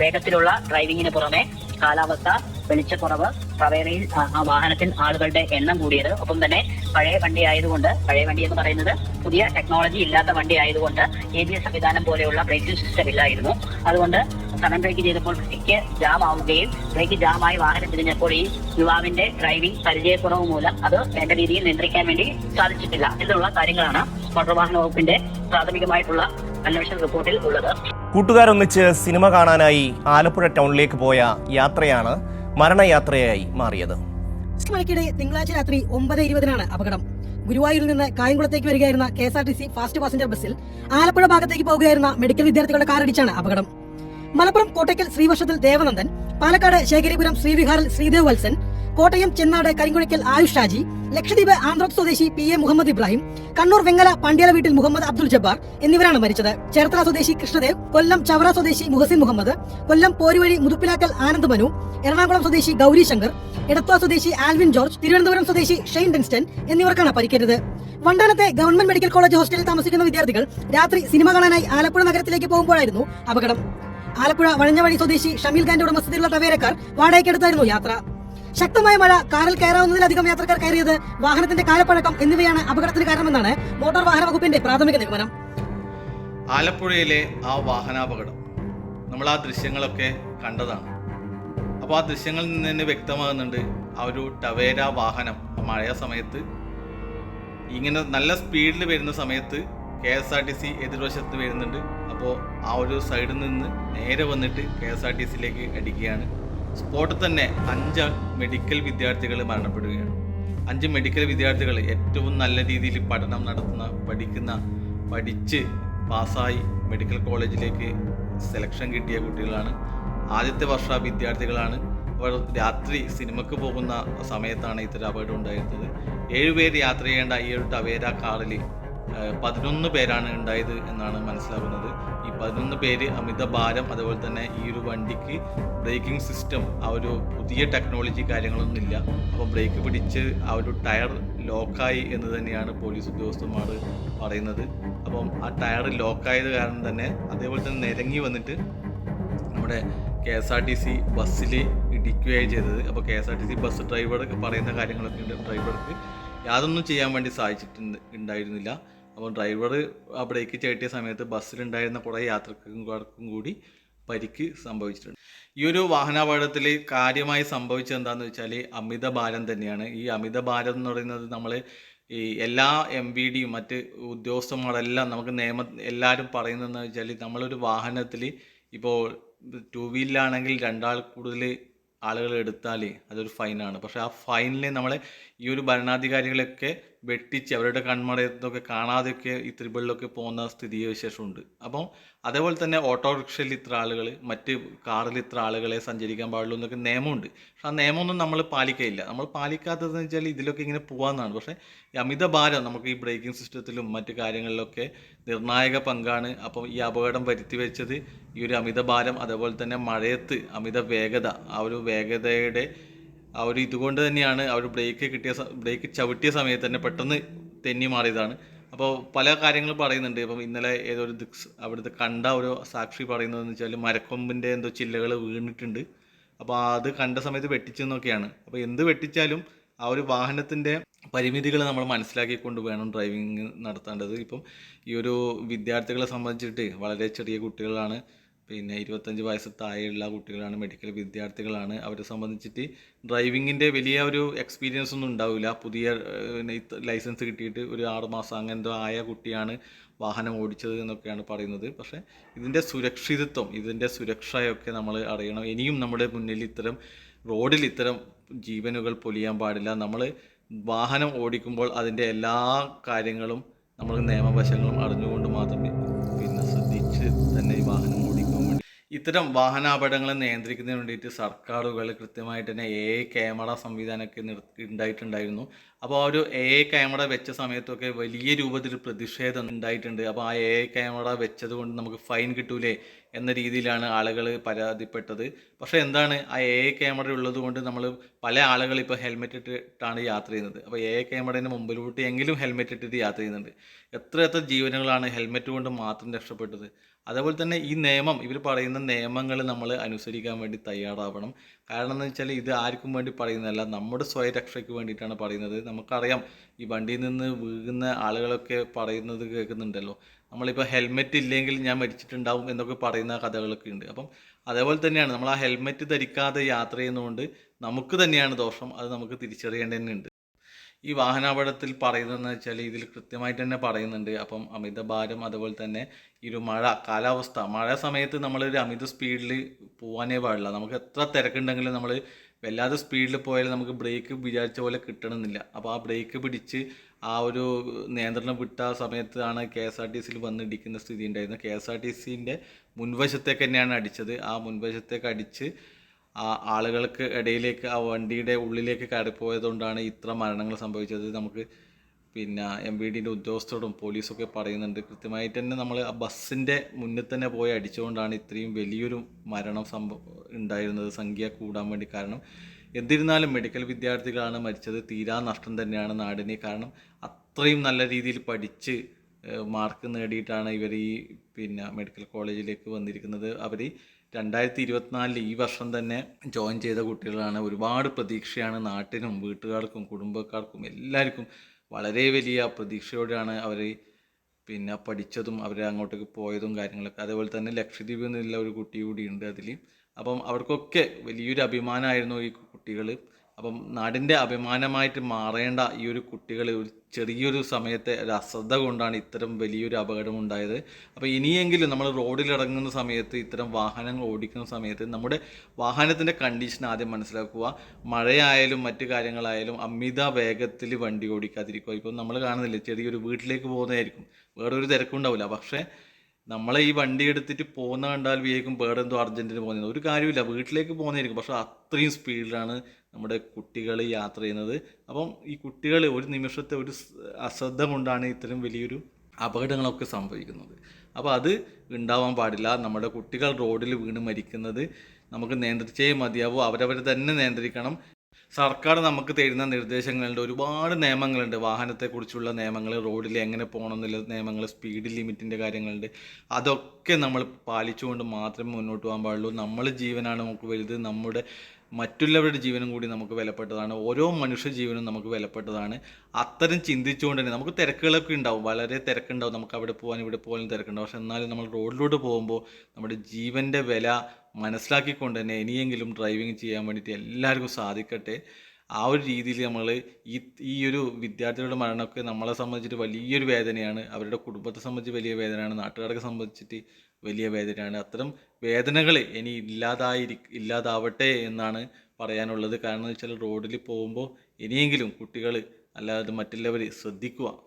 വേഗത്തിലുള്ള ഡ്രൈവിങ്ങിന് പുറമെ കാലാവസ്ഥ വെളിച്ചക്കുറവ് ആ, ആ വാഹനത്തിൽ ആളുകളുടെ എണ്ണം കൂടിയത്. ഒപ്പം തന്നെ പഴയ വണ്ടി ആയതുകൊണ്ട് പഴയ വണ്ടി എന്ന് പറയുന്നത് പുതിയ ടെക്നോളജി ഇല്ലാത്ത വണ്ടി ആയതുകൊണ്ട് എ ബി എസ് സംവിധാനം പോലെയുള്ള ബ്രേക്കിംഗ് സിസ്റ്റം ഇല്ലായിരുന്നു. അതുകൊണ്ട് സഡൻ ബ്രേക്ക് ചെയ്തപ്പോൾ ബ്രേക്ക് ജാം ആവുകയും ബ്രേക്ക് ജാമായി വാഹനം തിരിഞ്ഞപ്പോൾ ഈ യുവാവിന്റെ ഡ്രൈവിംഗ് പരിചയക്കുറവ് മൂലം അത് വേണ്ട രീതിയിൽ നിയന്ത്രിക്കാൻ വേണ്ടി സാധിച്ചിട്ടില്ല. എന്നുള്ള കാര്യങ്ങളാണ് മോട്ടോർ വാഹന വകുപ്പിന്റെ പ്രാഥമികമായിട്ടുള്ള അന്വേഷണ റിപ്പോർട്ടിൽ ഉള്ളത്. കൂട്ടുകാരൊന്നിച്ച് സിനിമ കാണാനായി ആലപ്പുഴ ടൗണിലേക്ക് പോയ യാത്രയാണ് മരണയാത്രയായി മാറിയത്. മണിക്കിടെ തിങ്കളാഴ്ച രാത്രി ഒമ്പത് ഇരുപതിനാണ് അപകടം. ഗുരുവായൂരിൽ നിന്ന് കായംകുളത്തേക്ക് വരികയായിരുന്ന K S R T C fast passenger ബസ്സിൽ ആലപ്പുഴ ഭാഗത്തേക്ക് പോകുകയായിരുന്ന മെഡിക്കൽ വിദ്യാർത്ഥികളുടെ കാറിടിച്ചാണ് അപകടം. മലപ്പുറം കോട്ടയ്ക്കൽ ശ്രീവർഷത്തിൽ ദേവനന്ദൻ പാലക്കാട് ശേഖരിപുരം ശ്രീവിഹാറിൽ ശ്രീദേവ് വത്സൻ കോട്ടയം ചെന്നാട് കരിങ്കുഴയ്ക്കൽ ആയുഷ് ഷാജി ലക്ഷദ്വീപ് ആന്ധ്രോക് സ്വദേശി പി എ മുഹമ്മദ് ഇബ്രാഹിം കണ്ണൂർ വെങ്ങല പണ്ടിയല വീട്ടിൽ മുഹമ്മദ് അബ്ദുൽ ജബ്ബാർ എന്നിവരാണ് മരിച്ചത്. ചേർത്തല സ്വദേശി കൃഷ്ണദേവ് കൊല്ലം ചവറ സ്വദേശി മുഹസിൻ മുഹമ്മദ് കൊല്ലം പോരുവഴി മുതുപ്പിലാക്കൽ ആനന്ദ് മനു എറണാകുളം സ്വദേശി ഗൗരി ശങ്കർ എടത്വ സ്വദേശി ആൽവിൻ ജോർജ് തിരുവനന്തപുരം സ്വദേശി ഷെയ്ൻ ഡെൻസ്റ്റൻ എന്നിവർക്കാണ് പരിക്കേറ്റത്. വണ്ടാനത്തെ ഗവൺമെന്റ് മെഡിക്കൽ കോളേജ് ഹോസ്റ്റലിൽ താമസിക്കുന്ന വിദ്യാർത്ഥികൾ രാത്രി സിനിമ കാണാനായി ആലപ്പുഴ നഗരത്തിലേക്ക് പോകുമ്പോഴായിരുന്നു അപകടം. ആലപ്പുഴ വഴഞ്ഞവഴി സ്വദേശി ഷമീൽ ഖാന്റെ ഉടമസ്ഥതയിലുള്ള തവേരക്കാർ വാടകയ്ക്കെടുത്തായിരുന്നു യാത്ര. ശക്തമായ മഴ കാറിൽ കയറാവുന്നതിലധികം യാത്രക്കാർ കയറിയത് വാഹനത്തിന്റെ കാലപ്പഴക്കം എന്നിവയാണ് അപകടത്തിന് കാരണമെന്നാണ് മോട്ടോർ വാഹന വകുപ്പിന്റെ പ്രാഥമിക നിഗമനം. ആലപ്പുഴയിലെ ആ വാഹനാപകടം നമ്മൾ ആ ദൃശ്യങ്ങളൊക്കെ കണ്ടതാണ്. അപ്പോൾ ആ ദൃശ്യങ്ങളിൽ നിന്ന് തന്നെ വ്യക്തമാകുന്നുണ്ട് ആ ഒരു ടവേര വാഹനം മഴയ സമയത്ത് ഇങ്ങനെ നല്ല സ്പീഡിൽ വരുന്ന സമയത്ത് K S R T C എതിർവശത്ത് വരുന്നുണ്ട്. അപ്പോൾ ആ ഒരു സൈഡിൽ നിന്ന് നേരെ വന്നിട്ട് കെ എസ് ആർ ടി സിയിലേക്ക് അടിക്കുകയാണ്. സ്പോട്ടിൽ തന്നെ അഞ്ച് മെഡിക്കൽ വിദ്യാർത്ഥികൾ മരണപ്പെടുകയാണ്. അഞ്ച് മെഡിക്കൽ വിദ്യാർത്ഥികൾ ഏറ്റവും നല്ല രീതിയിൽ പഠനം നടത്തുന്ന പഠിക്കുന്ന പഠിച്ച് പാസ്സായി മെഡിക്കൽ കോളേജിലേക്ക് സെലക്ഷൻ കിട്ടിയ കുട്ടികളാണ്. ആദ്യത്തെ വർഷ വിദ്യാർത്ഥികളാണ്. അവർ രാത്രി സിനിമക്ക് പോകുന്ന സമയത്താണ് ഇത്തരം അപകടം ഉണ്ടായിരുന്നത്. ഏഴുപേര് യാത്ര ചെയ്യേണ്ട ഈ ഒരു ടവേര കാറിൽ പതിനൊന്ന് പേരാണ് ഉണ്ടായത് എന്നാണ് മനസ്സിലാക്കുന്നത് പതിനൊന്ന് പേര് അമിത ഭാരം അതുപോലെ തന്നെ ഈ ഒരു വണ്ടിക്ക് ബ്രേക്കിംഗ് സിസ്റ്റം ആ ഒരു പുതിയ ടെക്നോളജി കാര്യങ്ങളൊന്നും ഇല്ല. അപ്പോൾ ബ്രേക്ക് പിടിച്ച് ആ ഒരു ടയർ ലോക്കായി എന്ന് തന്നെയാണ് പോലീസ് ഉദ്യോഗസ്ഥന്മാർ പറയുന്നത്. അപ്പം ആ ടയർ ലോക്കായത് കാരണം തന്നെ അതേപോലെ തന്നെ നിരങ്ങി വന്നിട്ട് നമ്മുടെ K S R T C ബസ്സിൽ ഇടിക്കുകയായി ചെയ്തത്. അപ്പോൾ K S R T C bus driver പറയുന്ന കാര്യങ്ങളൊക്കെ ഉണ്ട്. ഡ്രൈവർക്ക് യാതൊന്നും ചെയ്യാൻ വേണ്ടി സാധിച്ചിട്ടുണ്ട് ഉണ്ടായിരുന്നില്ല. അപ്പോൾ ഡ്രൈവർ ആ ബ്രേക്ക് ചേട്ടിയ സമയത്ത് ബസ്സിലുണ്ടായിരുന്ന കുറേ യാത്രക്കാർക്കും കൂടി പരിക്ക് സംഭവിച്ചിട്ടുണ്ട്. ഈ ഒരു വാഹനാപകടത്തിൽ കാര്യമായി സംഭവിച്ചത് വെച്ചാൽ അമിത ഭാരം തന്നെയാണ്. ഈ അമിത ഭാരം എന്ന് പറയുന്നത് നമ്മൾ ഈ എല്ലാ എം വി ഡിയും മറ്റ് ഉദ്യോഗസ്ഥന്മാരെല്ലാം നമുക്ക് നിയമ എല്ലാവരും പറയുന്നതെന്ന് വെച്ചാൽ നമ്മളൊരു വാഹനത്തിൽ ഇപ്പോൾ ടു വീലിലാണെങ്കിൽ രണ്ടാൾ കൂടുതൽ ആളുകൾ എടുത്താൽ അതൊരു ഫൈനാണ്. പക്ഷേ ആ ഫൈനിൽ നമ്മളെ ഈ ഒരു ഭരണാധികാരികളൊക്കെ വെട്ടിച്ച് അവരുടെ കൺമടയത്തൊക്കെ കാണാതെയൊക്കെ ഈ ത്രിബിളിലൊക്കെ പോകുന്ന സ്ഥിതി വിശേഷമുണ്ട്. അപ്പോൾ അതേപോലെ തന്നെ ഓട്ടോറിക്ഷയിൽ ഇത്ര ആളുകൾ മറ്റ് കാറിൽ ഇത്ര ആളുകളെ സഞ്ചരിക്കാൻ പാടുള്ളൂ എന്നൊക്കെ നിയമമുണ്ട്. പക്ഷെ ആ നിയമമൊന്നും നമ്മൾ പാലിക്കയില്ല. നമ്മൾ പാലിക്കാത്തതെന്ന് വെച്ചാൽ ഇതിലൊക്കെ ഇങ്ങനെ പോകാമെന്നാണ് പക്ഷേ ഈ അമിത ഭാരം നമുക്ക് ഈ ബ്രേക്കിംഗ് സിസ്റ്റത്തിലും മറ്റ് കാര്യങ്ങളിലൊക്കെ നിർണായക പങ്കാണ്. അപ്പോൾ ഈ അപകടം വരുത്തി വെച്ചത് ഈ ഒരു അമിത ഭാരം അതേപോലെ തന്നെ മഴയത്ത് അമിത വേഗത ആ ഒരു വേഗതയുടെ ആ ഒരു ഇതുകൊണ്ട് തന്നെയാണ് അവർ ബ്രേക്ക് കിട്ടിയ ബ്രേക്ക് ചവിട്ടിയ സമയത്ത് തന്നെ പെട്ടെന്ന് തെന്നി മാറിയതാണ്. അപ്പോൾ പല കാര്യങ്ങളും പറയുന്നുണ്ട്. ഇപ്പം ഇന്നലെ ഏതൊരു അവിടുത്തെ കണ്ട ഒരു സാക്ഷി പറയുന്നതെന്ന് വെച്ചാൽ മരക്കൊമ്പിന്റെ എന്തോ ചില്ലകൾ വീണിട്ടുണ്ട്. അപ്പോൾ അത് കണ്ട സമയത്ത് വെട്ടിച്ചെന്നൊക്കെയാണ്. അപ്പോൾ എന്ത് വെട്ടിച്ചാലും ആ ഒരു വാഹനത്തിന്റെ പരിമിതികൾ നമ്മൾ മനസ്സിലാക്കിക്കൊണ്ട് വേണം ഡ്രൈവിംഗ് നടത്തേണ്ടത്. ഇപ്പം ഈ ഒരു വിദ്യാർത്ഥികളെ സംബന്ധിച്ചിട്ട് വളരെ ചെറിയ കുട്ടികളാണ്. പിന്നെ ഇരുപത്തഞ്ച് വയസ്സ് താഴെയുള്ള കുട്ടികളാണ് മെഡിക്കൽ വിദ്യാർത്ഥികളാണ്. അവരെ സംബന്ധിച്ചിട്ട് ഡ്രൈവിങ്ങിന്റെ വലിയ ഒരു എക്സ്പീരിയൻസ് ഒന്നും ഉണ്ടാവില്ല. പുതിയ ലൈസൻസ് കിട്ടിയിട്ട് ഒരു ആറ് മാസം ആയ കുട്ടിയാണ് വാഹനം ഓടിച്ചത് എന്നൊക്കെയാണ് പറയുന്നത്. പക്ഷേ ഇതിന്റെ സുരക്ഷിതത്വം ഇതിന്റെ സുരക്ഷയൊക്കെ നമ്മൾ അറിയണം. ഇനിയും നമ്മുടെ മുന്നിൽ ഇത്തരം റോഡിൽ ഇത്തരം ജീവനുകൾ പൊലിയാൻ പാടില്ല. നമ്മൾ വാഹനം ഓടിക്കുമ്പോൾ അതിന്റെ എല്ലാ കാര്യങ്ങളും നമ്മൾ നിയമവശങ്ങളും അറിഞ്ഞുകൊണ്ട് മാത്രമേ പിന്നെ ശ്രദ്ധിച്ച് തന്നെ ഈ വാഹനം ഇത്തരം വാഹനാപകടങ്ങളെ നിയന്ത്രിക്കുന്നതിന് വേണ്ടിയിട്ട് സർക്കാരുകൾ കൃത്യമായിട്ട് തന്നെ എ ക്യാമറ സംവിധാനമൊക്കെ ഉണ്ടായിട്ടുണ്ടായിരുന്നു. അപ്പോൾ ആ ഒരു എ ക്യാമറ വെച്ച സമയത്തൊക്കെ വലിയ രൂപത്തിൽ പ്രതിഷേധം ഉണ്ടായിട്ടുണ്ട്. അപ്പോൾ ആ എ ക്യാമറ വെച്ചത് കൊണ്ട് നമുക്ക് ഫൈൻ കിട്ടൂലേ എന്ന രീതിയിലാണ് ആളുകൾ പരാതിപ്പെട്ടത്. പക്ഷേ എന്താണ്? ആ എ ക്യാമറ ഉള്ളത് കൊണ്ട് നമ്മൾ പല ആളുകൾ ഇപ്പോൾ ഹെൽമെറ്റ് ഇട്ടിട്ടാണ് യാത്ര ചെയ്യുന്നത്. അപ്പോൾ എ ക്യാമറേന്റെ മുമ്പിലോട്ട് എങ്കിലും ഹെൽമെറ്റ് ഇട്ടിട്ട് യാത്ര ചെയ്യുന്നുണ്ട്. എത്ര എത്ര ജീവനുകളാണ് ഹെൽമെറ്റ് കൊണ്ട് മാത്രം രക്ഷപ്പെട്ടത്? അതേപോലെ തന്നെ ഈ നിയമം ഇവർ പറയുന്ന നിയമങ്ങൾ നമ്മൾ അനുസരിക്കാൻ വേണ്ടി തയ്യാറാവണം. കാരണം എന്ന് വെച്ചാൽ ഇത് ആർക്കും വേണ്ടി പറയുന്നതല്ല നമ്മുടെ സ്വയരക്ഷയ്ക്ക് വേണ്ടിയിട്ടാണ് പറയുന്നത്. നമുക്കറിയാം ഈ വണ്ടിയിൽ നിന്ന് വീഴുന്ന ആളുകളൊക്കെ പറയുന്നത് കേൾക്കുന്നുണ്ടല്ലോ. നമ്മളിപ്പോൾ ഹെൽമെറ്റ് ഇല്ലെങ്കിൽ ഞാൻ മരിച്ചിട്ടുണ്ടാവും എന്നൊക്കെ പറയുന്ന കഥകളൊക്കെ ഉണ്ട്. അപ്പം അതേപോലെ തന്നെയാണ് നമ്മൾ ആ ഹെൽമെറ്റ് ധരിക്കാതെ യാത്ര ചെയ്യുന്നതുകൊണ്ട് നമുക്ക് തന്നെയാണ് ദോഷം. അത് നമുക്ക് തിരിച്ചറിയേണ്ടതുണ്ട്. ഈ വാഹനാപകടത്തിൽ പറയുന്നതെന്ന് വെച്ചാൽ ഇതിൽ കൃത്യമായിട്ട് തന്നെ പറയുന്നുണ്ട്. അപ്പം അമിത ഭാരം അതുപോലെ തന്നെ ഈ ഒരു മഴ കാലാവസ്ഥ. മഴ സമയത്ത് നമ്മളൊരു അമിത സ്പീഡിൽ പോകാനേ പാടില്ല. നമുക്ക് എത്ര തിരക്കുണ്ടെങ്കിലും നമ്മൾ വല്ലാതെ സ്പീഡിൽ പോയാൽ നമുക്ക് ബ്രേക്ക് വിചാരിച്ച പോലെ കിട്ടണമെന്നില്ല. അപ്പോൾ ആ ബ്രേക്ക് പിടിച്ച് ആ ഒരു നിയന്ത്രണം വിട്ട സമയത്താണ് കെ എസ് ആർ ടി സിയിൽ വന്ന് ഇടിക്കുന്ന സ്ഥിതി ഉണ്ടായിരുന്നത്. കെ എസ് ആർ ടി സിന്റെ മുൻവശത്തേക്ക് തന്നെയാണ് അടിച്ചത്. ആ മുൻവശത്തേക്ക് അടിച്ച് ആ ആളുകൾക്ക് ഇടയിലേക്ക് ആ വണ്ടിയുടെ ഉള്ളിലേക്ക് കയറിപ്പോയതുകൊണ്ടാണ് ഇത്ര മരണങ്ങൾ സംഭവിച്ചത്. നമുക്ക് പിന്നെ എം വി ഡിന്റെ ഉദ്യോഗസ്ഥരോടും പോലീസൊക്കെ പറയുന്നുണ്ട്. കൃത്യമായിട്ട് തന്നെ നമ്മൾ ആ ബസ്സിന്റെ മുന്നിൽ തന്നെ പോയി അടിച്ചുകൊണ്ടാണ് ഇത്രയും വലിയൊരു മരണം സംഭവം ഉണ്ടായിരുന്നത്. സംഖ്യ കൂടാൻ വേണ്ടി കാരണം എന്നിരുന്നാലും മെഡിക്കൽ വിദ്യാർത്ഥികളാണ് മരിച്ചത്. തീരാ നഷ്ടം തന്നെയാണ് നാടിന്. കാരണം അത്രയും നല്ല രീതിയിൽ പഠിച്ച് മാർക്ക് നേടിയിട്ടാണ് ഇവർ ഈ പിന്നെ മെഡിക്കൽ കോളേജിലേക്ക് വന്നിരിക്കുന്നത്. അവർ രണ്ടായിരത്തി ഇരുപത്തിനാലിൽ ഈ വർഷം തന്നെ ജോയിൻ ചെയ്ത കുട്ടികളാണ് ഒരുപാട് പ്രതീക്ഷയാണ് നാട്ടിനും വീട്ടുകാർക്കും കുടുംബക്കാർക്കും എല്ലാവർക്കും വളരെ വലിയ പ്രതീക്ഷയോടെയാണ് അവർ പിന്നെ പഠിച്ചതും അവർ അങ്ങോട്ടേക്ക് പോയതും കാര്യങ്ങളൊക്കെ. അതേപോലെ തന്നെ ലക്ഷദ്വീപിൽ നിന്നുള്ള ഒരു കുട്ടി കൂടി ഉണ്ട് അതിൽ അപ്പം അവർക്കൊക്കെ വലിയൊരു അഭിമാനമായിരുന്നു ഈ കുട്ടികൾ അപ്പം നാടിന്റെ അഭിമാനമായിട്ട് മാറേണ്ട ഈ ഒരു കുട്ടികൾ ഒരു ചെറിയൊരു സമയത്തെ ഒരു അശ്രദ്ധ കൊണ്ടാണ് ഇത്തരം വലിയൊരു അപകടം ഉണ്ടായത് അപ്പോൾ ഇനിയെങ്കിലും നമ്മൾ റോഡിലിറങ്ങുന്ന സമയത്ത് ഇത്തരം വാഹനങ്ങൾ ഓടിക്കുന്ന സമയത്ത് നമ്മുടെ വാഹനത്തിന്റെ കണ്ടീഷൻ ആദ്യം മനസ്സിലാക്കുക. മഴയായാലും മറ്റു കാര്യങ്ങളായാലും അമിത വേഗത്തിൽ വണ്ടി ഓടിക്കാതിരിക്കുക. ഇപ്പം നമ്മൾ കാണുന്നില്ല ചെറിയൊരു വീട്ടിലേക്ക് പോകുന്നതായിരിക്കും. വേറൊരു തിരക്കുണ്ടാവില്ല പക്ഷേ നമ്മളെ ഈ വണ്ടി എടുത്തിട്ട് പോകുന്ന കണ്ടാൽ വിചാരിക്കും വേറെ എന്തോ അർജന്റിന് പോകുന്നത് ഒരു കാര്യമില്ല വീട്ടിലേക്ക് പോകുന്നതായിരിക്കും. പക്ഷേ അത്രയും സ്പീഡിലാണ് നമ്മുടെ കുട്ടികൾ യാത്ര ചെയ്യുന്നത്. അപ്പം ഈ കുട്ടികൾ ഒരു നിമിഷത്തെ ഒരു അശ്രദ്ധ കൊണ്ടാണ് ഇത്തരം വലിയൊരു അപകടങ്ങളൊക്കെ സംഭവിക്കുന്നത്. അപ്പോൾ അത് ഉണ്ടാവാൻ പാടില്ല. നമ്മുടെ കുട്ടികൾ റോഡിൽ വീണ് മരിക്കുന്നത് നമുക്ക് നിയന്ത്രിച്ചേ മതിയാവൂ. അവരവർ തന്നെ നിയന്ത്രിക്കണം. സർക്കാർ നമുക്ക് തരുന്ന നിർദ്ദേശങ്ങളുണ്ട്. ഒരുപാട് നിയമങ്ങളുണ്ട്. വാഹനത്തെക്കുറിച്ചുള്ള നിയമങ്ങൾ റോഡിൽ എങ്ങനെ പോകണം എന്നുള്ള നിയമങ്ങൾ സ്പീഡ് ലിമിറ്റിന്റെ കാര്യങ്ങളുണ്ട്. അതൊക്കെ നമ്മൾ പാലിച്ചുകൊണ്ട് മാത്രമേ മുന്നോട്ട് പോകാൻ പാടുള്ളൂ. നമ്മൾ ജീവനാണ് നമുക്ക് വലുത്. നമ്മുടെ മറ്റുള്ളവരുടെ ജീവനും കൂടി നമുക്ക് വിലപ്പെട്ടതാണ്. ഓരോ മനുഷ്യ ജീവനും നമുക്ക് വിലപ്പെട്ടതാണ്. അത്തരം ചിന്തിച്ചുകൊണ്ട് തന്നെ നമുക്ക് തിരക്കുകളൊക്കെ ഉണ്ടാവും. വളരെ തിരക്കുണ്ടാവും. നമുക്ക് അവിടെ പോകാൻ ഇവിടെ പോകാനും തിരക്കുണ്ടാവും. പക്ഷെ എന്നാലും നമ്മൾ റോഡിലൂടെ പോകുമ്പോൾ നമ്മുടെ ജീവന്റെ വില മനസ്സിലാക്കിക്കൊണ്ട് തന്നെ ഇനിയെങ്കിലും ഡ്രൈവിംഗ് ചെയ്യാൻ വേണ്ടിയിട്ട് എല്ലാവർക്കും സാധിക്കട്ടെ. ആ ഒരു രീതിയിൽ നമ്മൾ ഈ ഈ ഒരു വിദ്യാർത്ഥികളുടെ മരണമൊക്കെ നമ്മളെ സംബന്ധിച്ചിട്ട് വലിയൊരു വേദനയാണ്. അവരുടെ കുടുംബത്തെ സംബന്ധിച്ച് വലിയ വേദനയാണ്. നാട്ടുകാരെ സംബന്ധിച്ചിട്ട് വലിയ വേദനയാണ്. അത്തരം വേദനകൾ ഇനി ഇല്ലാതായി ഇല്ലാതാവട്ടെ എന്നാണ് പറയാനുള്ളത്. കാരണം എന്ന് വെച്ചാൽ റോഡിൽ പോകുമ്പോൾ ഇനിയെങ്കിലും കുട്ടികൾ അല്ലാതെ മറ്റുള്ളവർ ശ്രദ്ധിക്കുക.